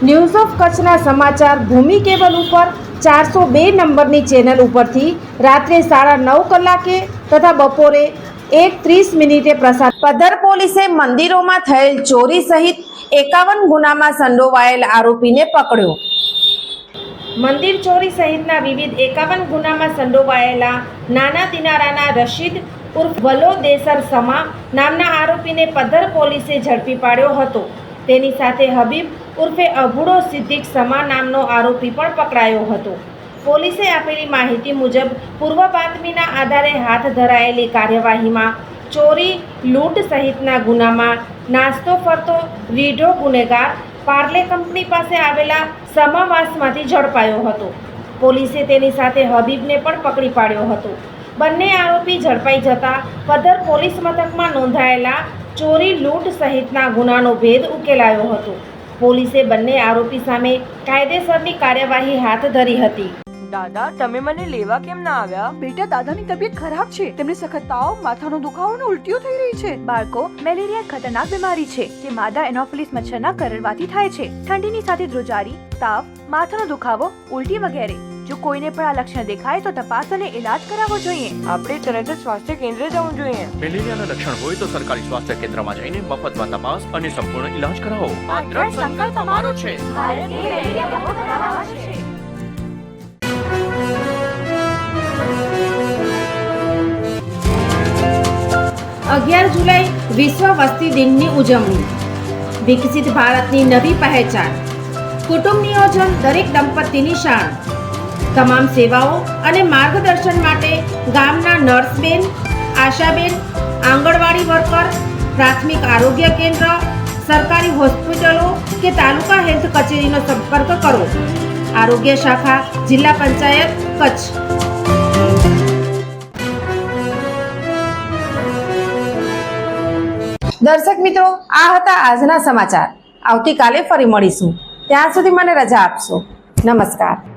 news of કચ્છના સમાચાર ભૂમિ cable ઉપર ચારસો બે નંબરની ચેનલ ઉપરથી રાત્રે સાડા નવ કલાકે તથા બપોરે એક ત્રીસ મિનિટે પ્રસાર પદર પોલીસે મંદિરોમાં થયેલ ચોરી સહિત એકાવન ગુનામાં સંડોવાયેલ આરોપીને પકડ્યો. મંદિર ચોરી સહિતના વિવિધ એકાવન ગુનામાં સંડોવાયેલા નાના દિનારાના રશીદ ઉર્ફ વલો દેસર સમા નામના આરોપીને પદ્ધર પોલીસે ઝડપી પાડ્યો હતો. તેની સાથે હબીબ ઉર્ફે અભુડો સિદ્દીક સમા નામનો આરોપી પણ પકડાયો હતો. પોલીસે આપેલી માહિતી મુજબ પૂર્વ બાતમીના આધારે હાથ ધરાયેલી કાર્યવાહીમાં ચોરી, લૂંટ સહિતના ગુનામાં નાસ્તો ફરતો રીઢો ગુનેગાર પાર્લે કંપની પાસે આવેલા સમાવાસમાંથી ઝડપાયો હતો. પોલીસે તેની સાથે હબીબને પણ પકડી પાડ્યો હતો. બંને આરોપી ઝડપાઈ જતા પદર પોલીસ મથકમાં નોંધાયેલા ચોરી, લૂંટ સહિતના ગુનાનો ભેદ ઉકેલાયો હતો. પોલીસે બંને આરોપી સામે કાયદેસરની કાર્યવાહી હાથ ધરી હતી. દાદા, તમે મને લેવા કેમ ના આવ્યા? બેટા, દાદાની તબિયત ખરાબ છે. તેમને સખત તાવ માથાનો દુખાવો અને ઉલટીઓ થઈ રહી છે. બાળકો, મેલેરિયા ખતરનાક બીમારી છે જે માદા એનોફિલિસ મચ્છરના કરડવાથી થાય છે. ઠંડીની સાથે ધ્રુજારી, તાવ, માથાનો દુખાવો, ઉલટી વગેરે. જો કોઈને પણ આ લક્ષણ દેખાય તો તપાસ અને ઇલાજ કરાવવો જોઈએ. આપણે તરત જ સ્વાસ્થ્ય કેન્દ્રે જવું જોઈએ. મેલેરિયાના લક્ષણ હોય તો સરકારી સ્વાસ્થ્ય કેન્દ્રમાં જઈને મફતમાં તપાસ અને સંપૂર્ણ ઈલાજ કરાવો. આ દ્રઢ સંકલ્પ અમારો છે. અગિયાર જુલાઈ વિશ્વ વસ્તી દિનની ઉજવણી. વિકસિત ભારતની નવી પહેચાન. કુટુંબ નિયોજન દરેક દંપતીની શાન. તમામ સેવાઓ અને માર્ગદર્શન માટે ગામના નર્સબેન, આશાબેન, આંગણવાડી વર્કર, પ્રાથમિક આરોગ્ય કેન્દ્ર, સરકારી હોસ્પિટલો કે તાલુકા હેલ્થ કચેરીનો સંપર્ક કરો. આરોગ્ય શાખા, જિલ્લા પંચાયત, કચ્છ. દર્શક મિત્રો, આ હતા આજના સમાચાર. આવતીકાલે ફરી મળીશું. ત્યાં સુધી મને રજા આપશો. નમસ્કાર.